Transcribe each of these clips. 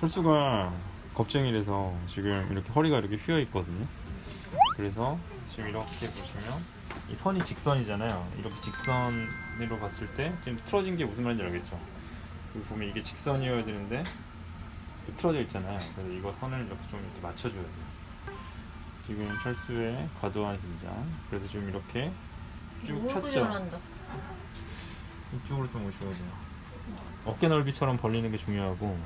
철수가 겁쟁이라서 지금 이렇게 허리가 이렇게 휘어 있거든요. 그래서 지금 이렇게 보시면 이 선이 직선이잖아요. 이렇게 직선으로 봤을 때 지금 틀어진 게 무슨 말인지 알겠죠? 여기 보면 이게 직선이어야 되는데 틀어져 있잖아요. 그래서 이거 선을 이렇게 좀 이렇게 맞춰줘야 돼요. 지금 철수의 과도한 긴장. 그래서 지금 이렇게 쭉 폈죠. 이쪽으로 좀 오셔야 돼요. 어깨 넓이처럼 벌리는 게 중요하고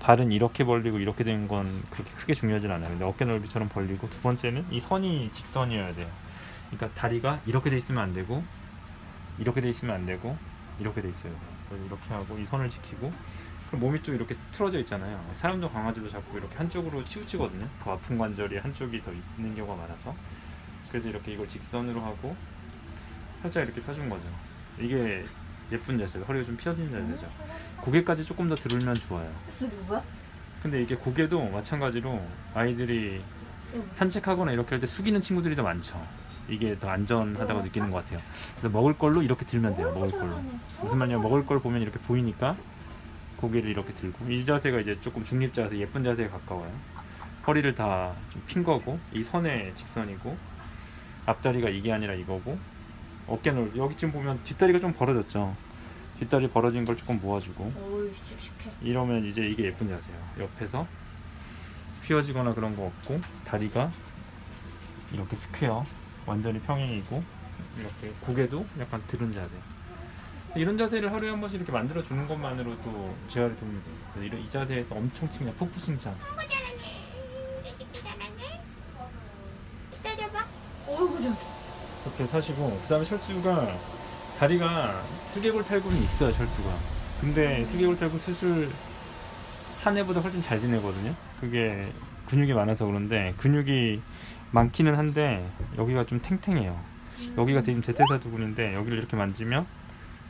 발은 이렇게 벌리고 이렇게 되는 건 그렇게 크게 중요하진 않아요. 근데 어깨 넓이처럼 벌리고 두 번째는 이 선이 직선이어야 돼요. 그러니까 다리가 이렇게 돼 있으면 안 되고 이렇게 돼 있으면 안 되고 이렇게 돼 있어요. 이렇게 하고 이 선을 지키고 그럼 몸이 좀 이렇게 틀어져 있잖아요. 사람도 강아지도 자꾸 이렇게 한쪽으로 치우치거든요. 더 아픈 관절이 한쪽이 더 있는 경우가 많아서 그래서 이렇게 이걸 직선으로 하고 살짝 이렇게 펴준 거죠. 이게 예쁜 자세죠. 허리가 좀 펴진 자세죠. 고개까지 조금 더 들으면 좋아요. 누구야? 근데 이게 고개도 마찬가지로 아이들이 산책하거나 이렇게 할 때 숙이는 친구들이 더 많죠. 이게 더 안전하다고 느끼는 것 같아요. 그래서 먹을 걸로 이렇게 들면 돼요. 먹을 걸로. 무슨 말이냐 먹을 걸 보면 이렇게 보이니까 고개를 이렇게 들고 이 자세가 이제 조금 중립 자세, 예쁜 자세에 가까워요. 허리를 다 좀 핀 거고 이 선의 직선이고 앞다리가 이게 아니라 이거고 어깨는 여기 지금 보면 뒷다리가 좀 벌어졌죠. 뒷다리 벌어진 걸 조금 모아주고 씩씩해. 이러면 이제 이게 예쁜 자세예요. 옆에서 휘어지거나 그런 거 없고 다리가 이렇게 스퀘어 완전히 평행이고 이렇게 고개도 약간 들은 자세. 이런 자세를 하루에 한 번씩 이렇게 만들어 주는 것만으로도 재활에 도움이 돼요. 그래서 이런 이 자세에서 엄청 칭찬, 푹푹 칭찬. 기다려봐. 어이구 좀. 그렇게 사시고 그다음에 철수가 다리가 슬개골 탈구는 있어요 철수가. 근데 슬개골 탈구 수술 한 해보다 훨씬 잘 지내거든요. 그게 근육이 많아서 그런데 근육이 많기는 한데 여기가 좀 탱탱해요. 여기가 지금 대퇴사두근인데 여기를 이렇게 만지면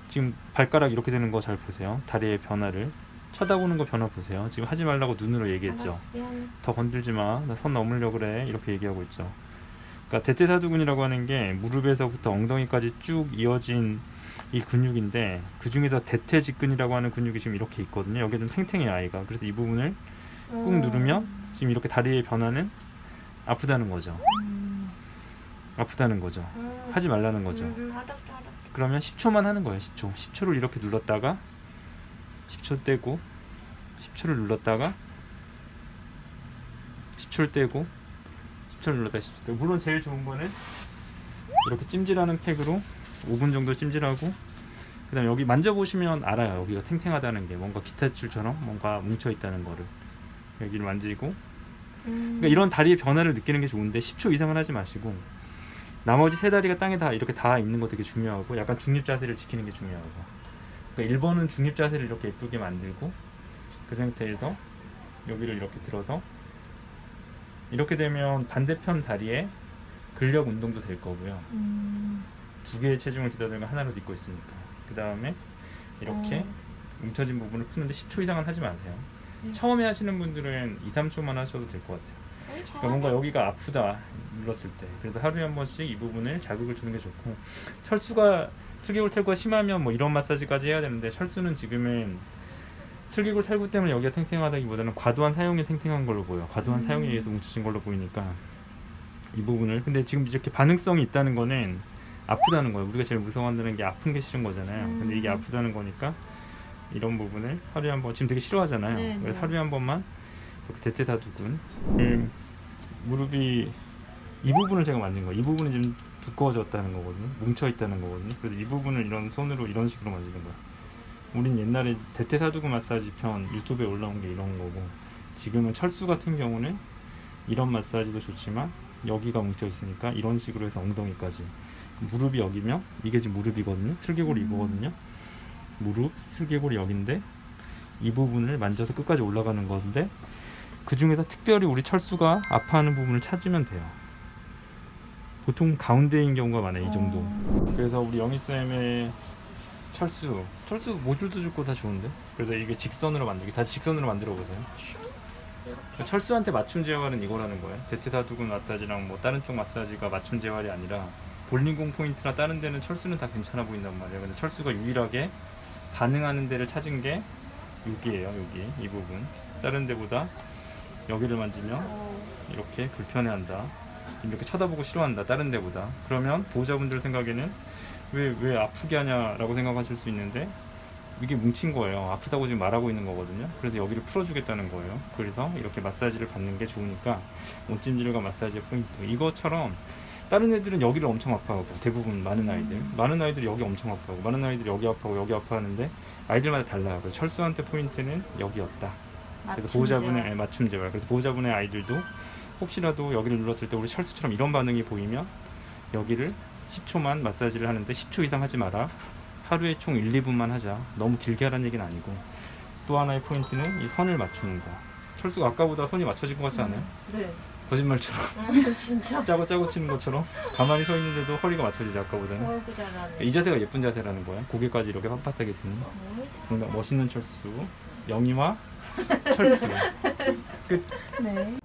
지금 발가락 이렇게 되는 거 잘 보세요. 다리의 변화를. 쳐다보는 거 변화 보세요. 지금 하지 말라고 눈으로 얘기했죠. 더 건들지 마. 나 선 넘으려 그래. 이렇게 얘기하고 있죠. 그러니까 대퇴사두근이라고 하는 게 무릎에서부터 엉덩이까지 쭉 이어진 이 근육인데 그 중에서 대퇴직근이라고 하는 근육이 지금 이렇게 있거든요. 여기 좀 탱탱해 아이가. 그래서 이 부분을 꾹 음. 누르면 지금 이렇게 다리의 변화는 아프다는 거죠. 음. 아프다는 거죠. 음. 하지 말라는 거죠. 음. 그러면 10초만 하는 거예요. 10초. 10초를 이렇게 눌렀다가 10초 떼고 10초를 눌렀다가 10초를 떼고 10초를 눌렀다가 10초 떼고 물론 제일 좋은 거는 이렇게 찜질하는 팩으로 5분 정도 찜질하고 그다음 에 여기 만져보시면 알아요. 여기가 탱탱하다는 게 뭔가 기타줄처럼 뭔가 뭉쳐 있다는 거를 여기를 만지고 음. 그러니까 이런 다리의 변화를 느끼는 게 좋은데 10초 이상은 하지 마시고 나머지 세 다리가 땅에 다 이렇게 닿아 있는 거 되게 중요하고 약간 중립 자세를 지키는 게 중요하고 그러니까 1번은 중립 자세를 이렇게 예쁘게 만들고 그 상태에서 여기를 이렇게 들어서 이렇게 되면 반대편 다리에 근력 운동도 될 거고요. 음. 두 개의 체중을 기다리는 건 하나로 딛고 있으니까. 그 다음에 이렇게 어. 뭉쳐진 부분을 푸는데 10초 이상은 하지 마세요. 네. 처음에 하시는 분들은 2, 3초만 하셔도 될 것 같아요. 어이, 그러니까 뭔가 여기가 아프다 눌렀을 때. 그래서 하루에 한 번씩 이 부분을 자극을 주는 게 좋고. 철수가 슬개골 탈구가 심하면 뭐 이런 마사지까지 해야 되는데 철수는 지금은 슬개골 탈구 때문에 여기가 탱탱하다기보다는 과도한 사용이 탱탱한 걸로 보여 과도한 음. 사용에 의해서 뭉쳐진 걸로 보이니까 이 부분을 근데 지금 이렇게 반응성이 있다는 거는 아프다는 거예요 우리가 제일 무서워한다는 게 아픈 게 싫은 거잖아요 근데 이게 음. 아프다는 거니까 이런 부분을 하루에 한 번 지금 되게 싫어하잖아요 네, 네. 하루에 한 번만 이렇게 대퇴사두근 음, 무릎이 이 부분을 제가 만든 거예요. 이 부분이 지금 두꺼워졌다는 거거든요. 뭉쳐 있다는 거거든요. 그래서 이 부분을 이런 손으로 이런 식으로 만지는 거예요. 우린 옛날에 대퇴사두근 마사지 편 유튜브에 올라온 게 이런 거고 지금은 철수 같은 경우는 이런 마사지도 좋지만 여기가 뭉쳐 있으니까 이런 식으로 해서 엉덩이까지 무릎이 여기면 이게 지금 무릎이거든요. 슬개골이 음. 이거거든요. 무릎, 슬개골이 여기인데 이 부분을 만져서 끝까지 올라가는 건데 그 중에서 특별히 우리 철수가 아파하는 부분을 찾으면 돼요. 보통 가운데인 경우가 많아요. 이 정도. 어. 그래서 우리 영희 쌤의 철수, 철수 모듈도 좋고 다 좋은데. 그래서 이게 직선으로 만들기, 다시 직선으로 만들어 보세요. 그러니까 철수한테 맞춤 재활은 이거라는 거예요. 대퇴사두근 마사지랑 뭐 다른 쪽 마사지가 맞춤 재활이 아니라 볼링공 포인트나 다른 데는 철수는 다 괜찮아 보인단 말이에요. 근데 철수가 유일하게 반응하는 데를 찾은 게 여기에요 여기 이 부분 다른 데보다 여기를 만지면 어. 이렇게 불편해한다 이렇게 쳐다보고 싫어한다 다른 데보다 그러면 보호자분들 생각에는 왜 왜 아프게 하냐라고 생각하실 수 있는데 이게 뭉친 거예요. 아프다고 지금 말하고 있는 거거든요. 그래서 여기를 풀어주겠다는 거예요. 그래서 이렇게 마사지를 받는 게 좋으니까 온찜질과 마사지의 포인트. 이것처럼 다른 애들은 여기를 엄청 아파하고 대부분 많은 아이들. 많은 아이들이 여기 엄청 아파하고 많은 아이들이 여기 아파하고 여기 아파하는데 아이들마다 달라요. 그래서 철수한테 포인트는 여기였다. 그래서 보호자분의 예, 맞춤 재활. 그래서 보호자분의 아이들도 혹시라도 여기를 눌렀을 때 우리 철수처럼 이런 반응이 보이면 여기를 10초만 마사지를 하는데 10초 이상 하지 마라. 하루에 총 1, 2분만 하자. 너무 길게 하라는 얘기는 아니고. 또 하나의 포인트는 이 선을 맞추는 거. 철수가 아까보다 선이 맞춰진 것 같지 않아요? 네. 거짓말처럼 음, 진짜. 짜고 짜고 치는 것처럼 가만히 서 있는데도 허리가 맞춰지지 아까보다는. 어이구 잘하네. 이 자세가 예쁜 자세라는 거야. 고개까지 이렇게 빳빳하게 드는. 어이구 정말 멋있는 철수. 영희와 철수. 끝. 네.